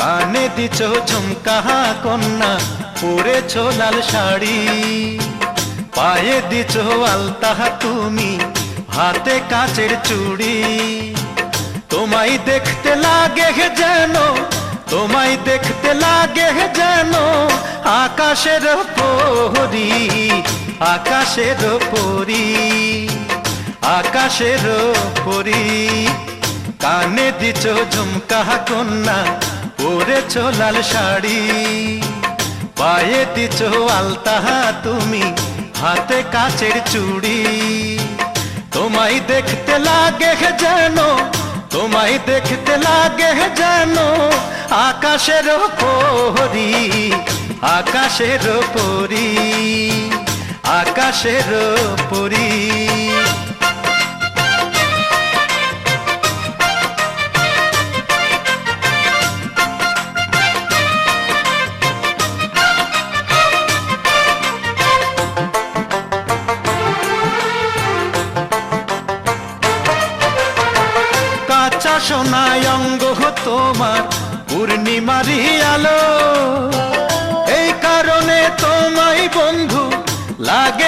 কানে দিছ ঝুমকা, কন্যা, পরেছ লাল শাড়ি। পায়ে দিছ আলতাহা তুমি হাতে কাচের চুড়ি। তোমায় দেখতে লাগে যেন, তোমায় দেখতে লাগে যেন, আকাশের পরি আকাশের পরি আকাশের পরি কানে দিছ ঝুমকা, কন্যা পরেছ লাল শাড়ি। পায়ে দিছ আলতাহা তুমি, হাতে কাচের চুড়ি। তোমায় দেখতে লাগে যেন, তোমায় দেখতে লাগে যেন, আকাশের পরি আকাশের পরি আকাশের পরি রসনায় অঙ্গ তোমার পূর্ণিমারি আলো। এই কারণে তোমায় বন্ধু লাগে